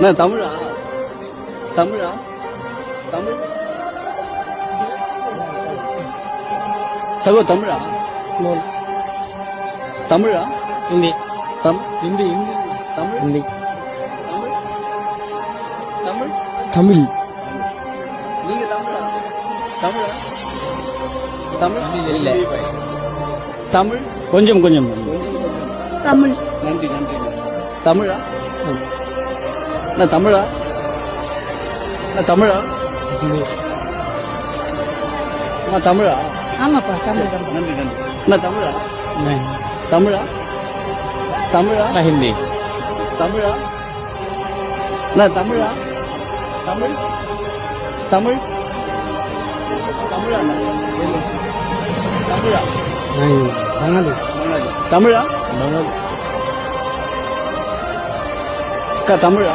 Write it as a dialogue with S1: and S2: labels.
S1: என்ன தமிழா? தமிழா? தமிழ்? சகோ தமிழா? தமிழா?
S2: ஹிந்தி
S1: தம்
S2: ஹிந்தி ஹிந்தி
S1: தமிழ்?
S2: ஹிந்தி
S1: தமிழ்? தமிழ்?
S2: தமிழ்.
S1: நீங்க தமிழா? தமிழா? தமிழ்?
S2: இல்ல.
S1: தமிழ்?
S2: கொஞ்சம் கொஞ்சம்.
S3: தமிழ்.
S1: நன்றி நன்றி. தமிழா? என்ன தமிழா? என்ன தமிழா? என்ன தமிழா?
S3: ஆமாப்பா தமிழ் தான்
S1: நன்றி நன்றி. என்ன தமிழா? தமிழா? தமிழா?
S2: ஹிந்தி.
S1: தமிழா? என்ன தமிழா? தமிழ்? தமிழ்? தமிழா? தமிழா?
S2: பங்காளி
S1: பங்காளி. தமிழா?
S2: பங்காளி
S1: அக்கா தமிழா?